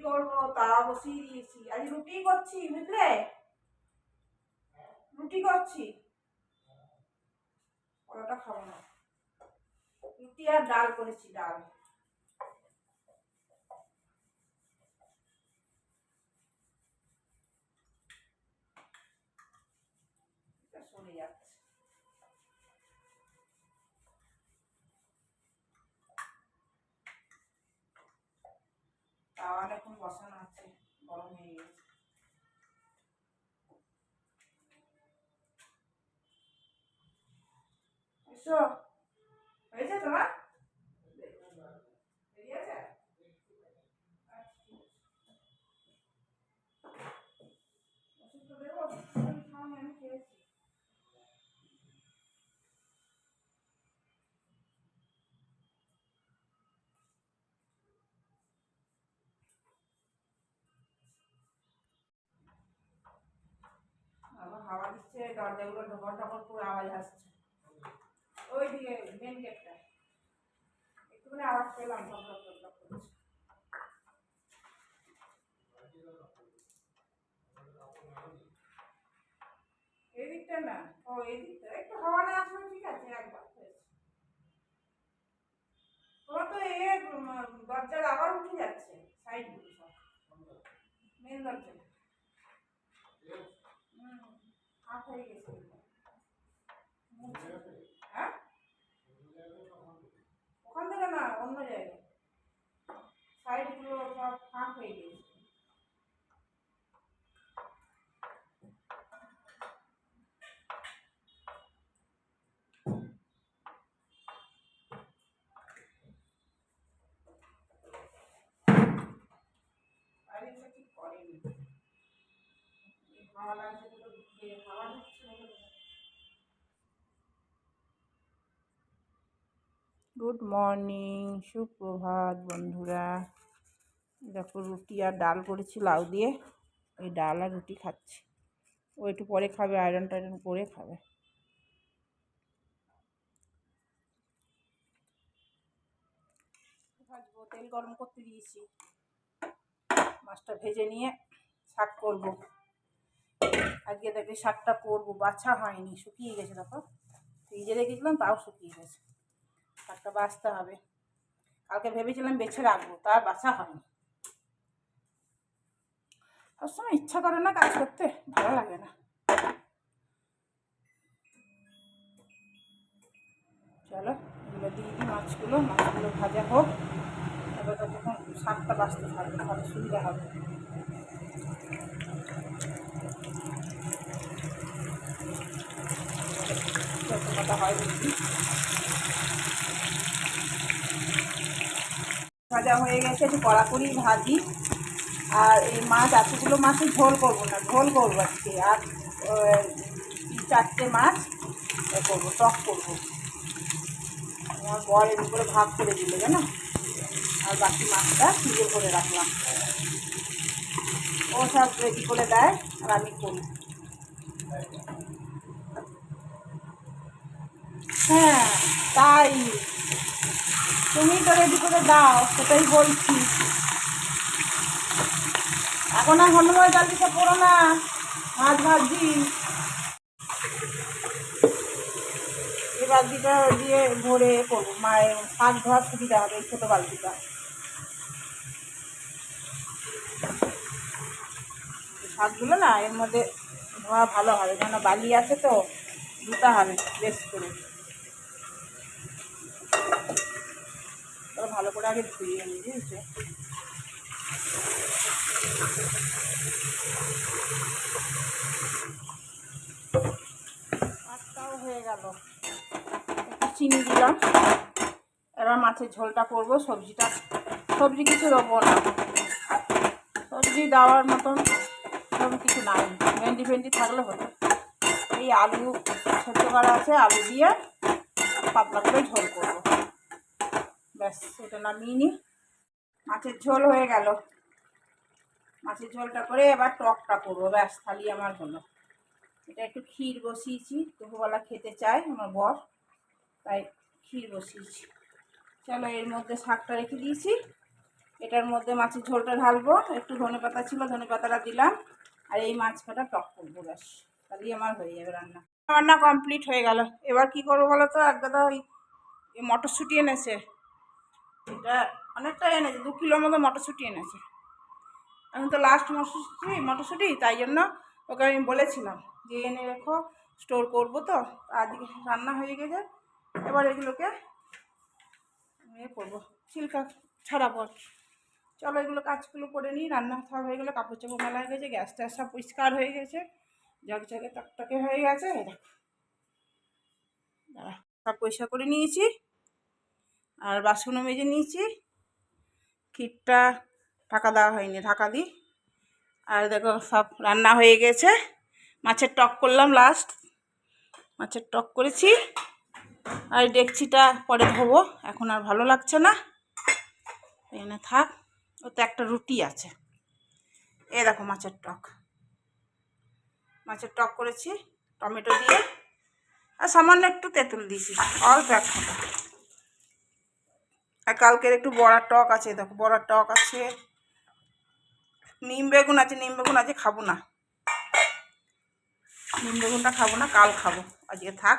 করব, তা বসিয়ে দিয়েছি। আজ রুটি করছি, বুঝলে? রুটি করছি। পরোটা খাব না। রুটি আর ডাল করেছি, ডাল। তাওয়াল এখন বসানো আছে গরম হয়ে গেছে। এসো হয়েছে তোমার বেরিয়েছে ওষুধ তো দেবো তুমি খাওনি আমি খেয়েছি আবার হাওয়া দিচ্ছে দরজাগুলো ঢোকর ঢোকর করে আওয়াজ আসছে। ওই দিকে মেন গেটটা একটুখানি আওয়াজ পেলাম এই না, ও এই দিকটা একটু হাওয়া না আসলে ঠিক আছে, একবার তোমার তো এ দরজার আবার উঠে যাচ্ছে সাইডগুলো সব। মেন দরজা। হয়ে গেছে ওখান থেকে না, অন্য জায়গায়। সাইডগুলো সব ফাঁক হয়ে গেছে ঠিক করেনি। হাওয়া লাগছে তো ঢুকে হাওয়া ঢুকছে না তো। গুড মর্নিং, সুপ্রভাত বন্ধুরা। দেখো রুটি আর ডাল করেছি, লাউ দিয়ে। ওই ডাল আর রুটি খাচ্ছি। ও একটু পরে খাবে, আয়রন টায়রন করে খাবে। ভাজবো তেল গরম করতে দিয়েছি। মাছটা ভেজে নিয়ে শাক করব। আজকে দেখে শাকটা করব, বাছা হয়নি, শুকিয়ে গেছে দেখো। ফ্রিজে রেখেছিলাম, তাও শুকিয়ে গেছে। শাকটা বাছতে হবে। কালকে ভেবেছিলাম বেছে রাখব, তা বাছা হয়নি। সবসময় ইচ্ছা করে না কাজ করতে, ভালো লাগে না। চলো, এগুলো দিয়ে দিই মাছগুলো মাছগুলো ভাজা হোক। এবার তখন শাকটা বাঁচতে থাকবে, তাহলে সুবিধা হবে। হয় ভাজা হয়ে গেছে, একটু কড়াকড়ি ভাজি। আর এই মাছ এতগুলো মাছের ঝোল করব না, ঝোল করব আজকে। আর চারটে মাছ করব, টক করব। আমার বর এর উপরে ভাগ করে দিল, জানো? আর বাকি মাছটা ফ্রিজে করে রাখলাম। ও সব রেডি করে দেয়, আর আমি করি। হ্যাঁ তাই। তুমি তো রেডি করে দাও, সেটাই বলছি। এখন আর হনুমান চালিশা পড়ো না মাছ ভাজি। এই বালতিটা দিয়ে ভরে করব। মায়ের শাক ধোয়ার সুবিধা হবে, এই ছোটো বালতিটা। শাকগুলো না, এর মধ্যে ধোয়া ভালো হবে কেন বালি আছে তো ধুতে হবে, বেশ করে। ভালো করে আগে ধুয়ে নিই বুঝেছ? আটটাও হয়ে গেল। চিনি দিলাম। এবার মাছের ঝোলটা করব, সবজিটা, সবজি কিছু দেবো না। সবজি দেওয়ার মতন সেরকম কিছু নাই। ভেন্ডি ফেন্ডি থাকলে হতো। এই আলু সেদ্ধ করা আছে, আলু দিয়ে পাতলা করে ঝোল করব। ব্যাস, এটা নামিয়ে নিই মাছের ঝোল হয়ে গেল। মাছের ঝোলটা করে এবার টকটা করব, ব্যাস, থালি আমার হলো। এটা একটু ক্ষীর বসিয়েছি, দুপুরবেলা খেতে চায় আমার বর, তাই ক্ষীর বসিয়েছি। চলো, এর মধ্যে শাকটা রেখে দিয়েছি। এটার মধ্যে মাছের ঝোলটা ঢালবো। একটু ধনে পাতা ছিল, ধনে পাতাটা দিলাম। আর এই মাছ কাটা টক করব, ব্যাস, তাহলেই আমার হয়ে যাবে রান্না। রান্না কমপ্লিট হয়ে গেল। এবার কি করব বলো তো? একদাদা ওই মটরশুঁটি এনেছে। এটা অনেকটা এনেছে, দু কিলোর মতো মটরশুঁটি এনেছে। আমি তো লাস্ট মটরশুঁটি মটরশুঁটি, তাই জন্য ওকে আমি বলেছিলাম যে, এনে রেখো স্টোর করব তো। আজকে রান্না হয়ে গেছে। এবার এগুলোকে ইয়ে করব ছিলকা ছাড়াবো। চলো এগুলো কাজগুলো করে নিই, রান্না সব হয়ে গেলো, কাপড় চাপড় মেলা হয়ে গেছে, গ্যাস ট্যাস সব পরিষ্কার হয়ে গেছে। জগজগে টকটকে হয়ে গেছে সব পরিষ্কার করে নিয়েছি। আর বাসনও মেজে নিয়েছি। ক্ষীরটা ঢাকা দেওয়া হয়নি, ঢাকা দিই। আর দেখো সব রান্না হয়ে গেছে। মাছের টক করলাম লাস্ট মাছের টক করেছি। আর ডেকচিটা পরে ধোবো, এখন আর ভালো লাগছে না। এনে থাক, ওতে একটা রুটি আছে। এ দেখো মাছের টক। মাছের টক করেছি, টমেটো দিয়ে। আর সামান্য একটু তেঁতুল দিয়েছি, অল্প এক আর কালকের একটু বড়ার টক আছে, দেখো বড়ার টক আছে। নিম বেগুন আছে, নিম বেগুন আজকে খাব না। নিম বেগুনটা খাব না, কাল খাব। আজকে থাক।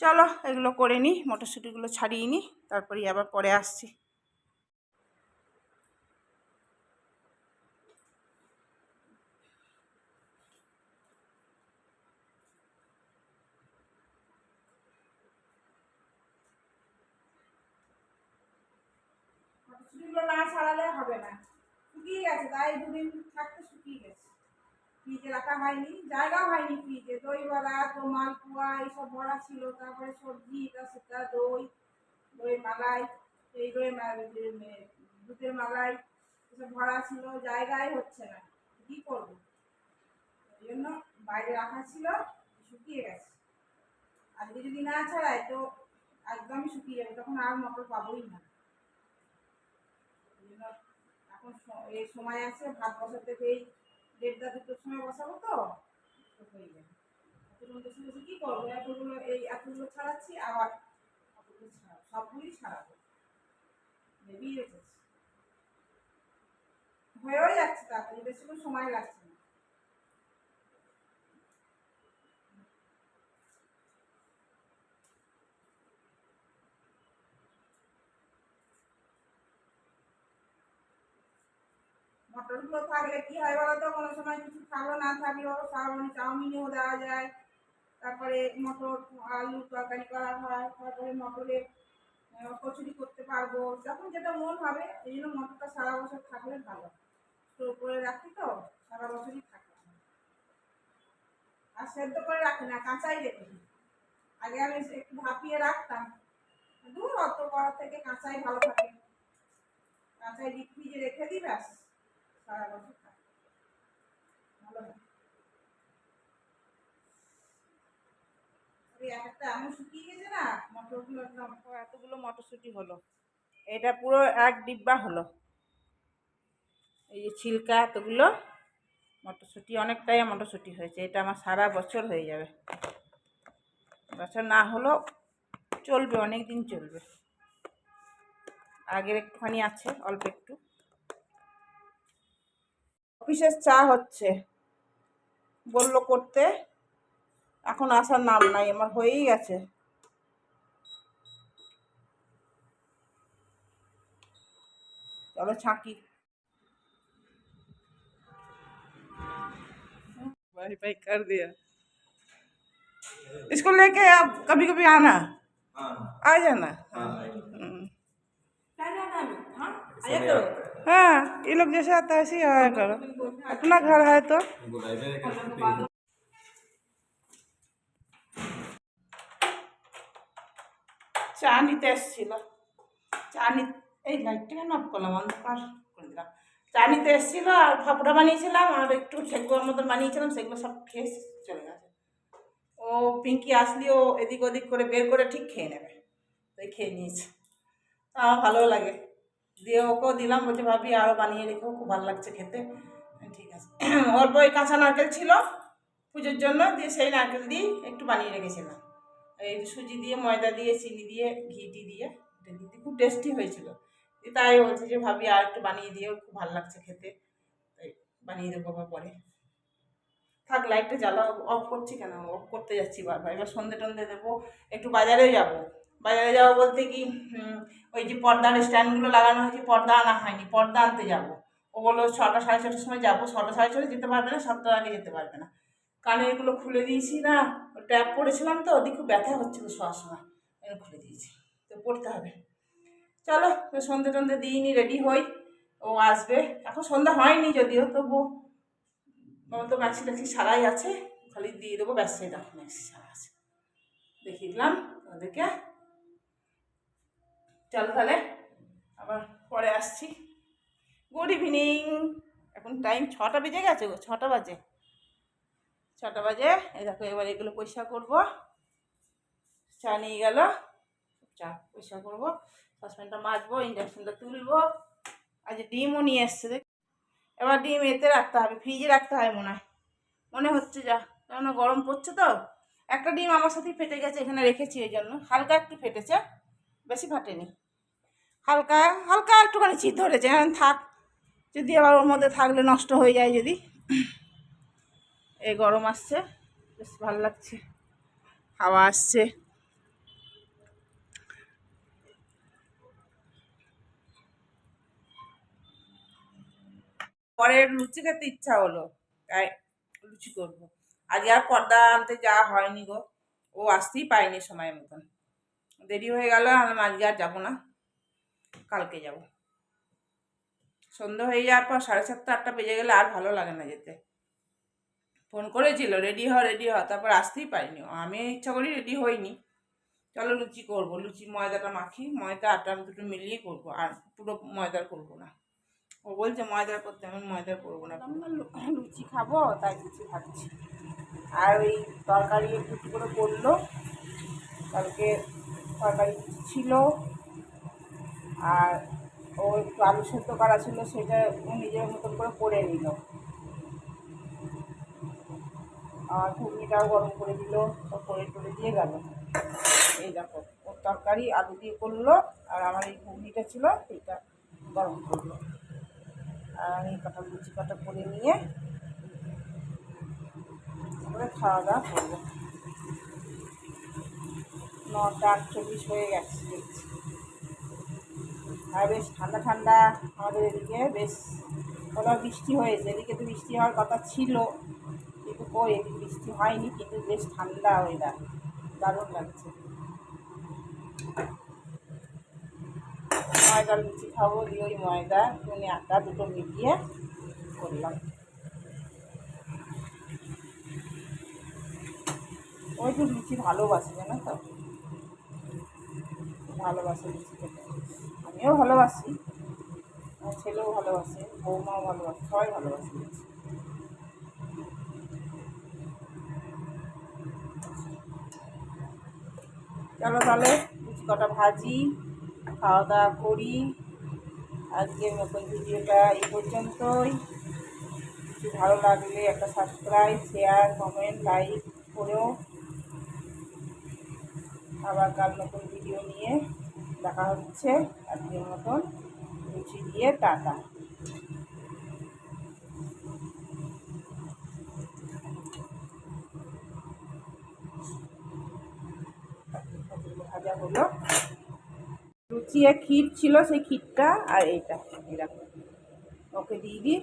চলো, এগুলো করে নিই মটরশুঁটিগুলো ছাড়িয়ে নিই তারপরে আবার পরে আসছি মটরশুঁটিগুলো না ছাড়ালে হবে না। শুকিয়ে গেছে, তাই দুদিন থাকতে শুকিয়ে গেছে। ফ্রিজে রাখা হয়নি, জায়গাও হয়নি ফ্রিজে। দই বড়া তো মালপোয়া এইসব ভরা ছিল, তারপরে সবজি, এটা সেটা, দই দই মালাই, এই দই দুধের মালাই, এসব ভরা ছিল, জায়গায় হচ্ছে না। কী করব? ওই জন্য বাইরে রাখা ছিল, শুকিয়ে গেছে। আজকে যদি না ছাড়ায়, তো একদমই শুকিয়ে যাবে, তখন আর মটর পাবোই না। এখন এই সময় আছে, ভাত বসাতে এই দেড়টা দুটোর সময় বসাবো তো? হয়ে যাবে এতক্ষণ বসে বসে কী করব? এতগুলো এই এতগুলো ছাড়াচ্ছি, আবার এতগুলো ছাড়াবো সবগুলি ছাড়াবো। ভেবেই রেখেছি হয়েও যাচ্ছে তাড়াতাড়ি, বেশিক্ষণ সময় লাগছে। না থাকলে কি হয় বলো তো কোনো সময় কিছু থাকল না থাকলেও সারাদিন চাউমিনেও দেওয়া যায়। তারপরে মটর, আলু তরকারি করা হয়। তারপরে মটরের কচুরি করতে পারব। যখন যেটা মন হবে, এই জন্য মটরটা সারা বছর থাকলে ভালো। স্টোর করে রাখি তো, সারা বছরই থাকে। আর সেদ্ধ করে রাখি না, কাঁচাই রেখে দিই। আগে আমি একটু ভাপিয়ে রাখতাম। দূর অত করার থেকে কাঁচাই ভালো থাকে। কাঁচাই ডিপ ফ্রিজে রেখে দিই ব্যাস। সারা বছর থাকে ভালো এতগুলো মটরশুঁটি হলো। এটা পুরো এক ডিব্বা হলো। এই যে এতগুলো মটরশুঁটি, অনেকটাই মটরশুঁটি হয়েছে। এটা আমার সারা বছর হয়ে যাবে। বছর না হলেও চলবে অনেক দিন চলবে। আগের একটুখানি আছে, অল্প একটু। অফিসের চা হচ্ছে বললো করতে এখন আসার নাম নাই আমার হয়েই গেছে চলো ছাঁকি वाई फाई कर दिया इसको लेके आप कभी कभी आना हाँ आ जाना हाँ हम्म। समय आता है हाँ ये लोग जैसे आता है ऐसे ही आया करो अपना घर है तो बुलाइए करते চা নিতে এসেছিল চা নি এই লাইটটা কেন অফ করলাম অন্ধকার করে দিলাম চা নিতে এসেছিল আর ফাপড়া বানিয়েছিলাম আর একটু ঠেকুয়ার মতন বানিয়েছিলাম সেগুলো সব খেয়ে চলে গেছে ও পিঙ্কি আসলি ও এদিক ওদিক করে বের করে ঠিক খেয়ে নেবে তাই খেয়ে নিয়েছে তা আমার ভালোও লাগে দিয়ে ওকেও দিলাম, বলছে, ভাবি আরও বানিয়ে রেখো, খুব ভালো লাগছে খেতে। ঠিক আছে। অল্প ওই কাঁচা নারকেল ছিল পুজোর জন্য, দিয়ে সেই নারকেল দিয়ে একটু বানিয়ে রেখেছিলাম। এই সুজি দিয়ে, ময়দা দিয়ে, চিনি দিয়ে, ঘি টি দিয়ে দিয়ে খুব টেস্টি হয়েছিল। তাই বলছে যে, ভাবি, আর একটু বানিয়ে দিও, খুব ভালো লাগছে খেতে। তাই বানিয়ে দেবো বা পরে। থাক লাইটটা জ্বালা অফ করছি কেন? অফ করতে যাচ্ছি বারবার। এবার সন্ধে টন্ধে দেবো, একটু বাজারেও যাব। বাজারে যাব বলতে কি ওই যে পর্দার স্ট্যান্ডগুলো লাগানো হয়েছে, পর্দা আনা হয়নি, পর্দা আনতে যাব। ও বলল, ছটা সাড়ে ছটার সময় যাব, ছটা সাড়ে ছটা যেতে পারবে না, সাতটার আগে যেতে পারবে না। কানেরগুলো খুলে দিয়েছি না ট্যাপ পড়েছিলাম তো, ওদিকে খুব ব্যথা হচ্ছিল শোয়ার সময় খুলে দিয়েছি, তো পড়তে হবে। চলো সন্ধে টন্ধে দিইনি রেডি হই, ও আসবে। এখন সন্ধ্যা হয়নি যদিও তবু আমার তো ম্যাক্সি ট্যাক্সি সারাই আছে, খালি দিয়ে দেবো, ব্যাস সেই দেখো ম্যাক্সি সারা আছে। দেখিয়ে দিলাম ওদেরকে চলো তাহলে, আবার পরে আসছি। গুড ইভিনিং এখন টাইম ছটা বেজে গেছে গো, ছটা বাজে। ছটা বাজে, এই দেখো এবার এগুলো পরিষ্কার করব। চা নিয়ে গেল, চা পরিষ্কার করব। সসপ্যানটা মাজবো ইন্ডাকশনটা তুলবো। আজ ডিমও নিয়ে এসছে দেখ। এবার ডিম এতে রাখতে হবে ফ্রিজে রাখতে হয় মনে হয়। মনে হচ্ছে যা, কেননা গরম পড়ছে তো। একটা ডিম আমার সাথেই ফেটে গেছে, এখানে রেখেছি এই জন্য। হালকা একটু ফেটেছে, বেশি ফাটেনি। হালকা হালকা একটুখানি চিত ধরেছে এখন থাক, যদি আবার ওর মধ্যে থাকলে নষ্ট হয়ে যায় যদি। এই গরম আসছে, বেশ ভালো লাগছে। হাওয়া আসছে। পরে লুচি খেতে ইচ্ছা হলো, তাই লুচি করব। আজ আর পর্দা আনতে যাওয়া হয়নি গো, ও আসতেই পারেনি সময় মতন। দেরি হয়ে গেল, আমি আজকে আর যাব না। কালকে যাব। সন্ধ্যা হয়ে যাওয়ার পর সাড়ে সাতটা, আটটা বেজে গেলে আর ভালো লাগে না যেতে। ফোন করেছিল, রেডি হ রেডি হ। তারপর আসতেই পারিনি। আমি ইচ্ছা করি রেডি হইনি। চলো লুচি করব। লুচি, ময়দাটা মাখি, ময়দা, আটা দুটো মিলিয়ে করব। আর পুরো ময়দার করব না। ও বলছে, ময়দার করতে আমি ময়দার করব না। লুচি খাব, তাই লুচি খাচ্ছি। আর ওই তরকারি একটু করে করল। কালকে তরকারি ছিল। আর ও একটু আলু সেদ্ধ করা ছিল, সেটা ও নিজের মতন করে করে নিল। আর ঘুগনিটাও গরম করে দিল করে টরে দিয়ে গেল। এই দেখো ওর তরকারি আলু দিয়ে করল, আর আমার এই ঘুগনিটা ছিল, সেইটা গরম করল। আর আমি কটা লুচি কটা করে নিয়ে তারপরে খাওয়া দাওয়া করব নটা আটচল্লিশ হয়ে গেছে, দেখছি। আর বেশ ঠান্ডা ঠান্ডা আমাদের এদিকে বেশ কোথাও বৃষ্টি হয়েছে। এদিকে তো বৃষ্টি হওয়ার কথা ছিল, কিন্তু কই, এদিকে বৃষ্টি হয়নি, কিন্তু বেশ ঠান্ডা ওয়েদার দারুণ লাগছে। ময়দা লুচি খাব দিয়ে ওই ময়দা একটুখানি আটা দুটো মিলিয়ে করলাম। ওই একটু লুচি ভালোবাসে, জানো তো? ভালোবাসে লুচি খেতে। আমিও ভালোবাসি, আমার ছেলেও ভালোবাসে, বৌমাও ভালোবাসে, সবাই ভালোবাসে। চলো তাহলে কটা ভাজি খাওয়া দাওয়া করি। আজকের মতন ভিডিওটা এই পর্যন্তই। কিছু ভালো লাগলে একটা সাবস্ক্রাইব শেয়ার কমেন্ট লাইক করেও। আবার কাল নতুন ভিডিও নিয়ে দেখা হচ্ছে আজকের মতন লুচি দিয়ে টাটা। ভাজা হলো। লুচি ক্ষীর ছিল, সেই ক্ষীরটা আর এইটা এরকম ওকে দিয়ে দিই।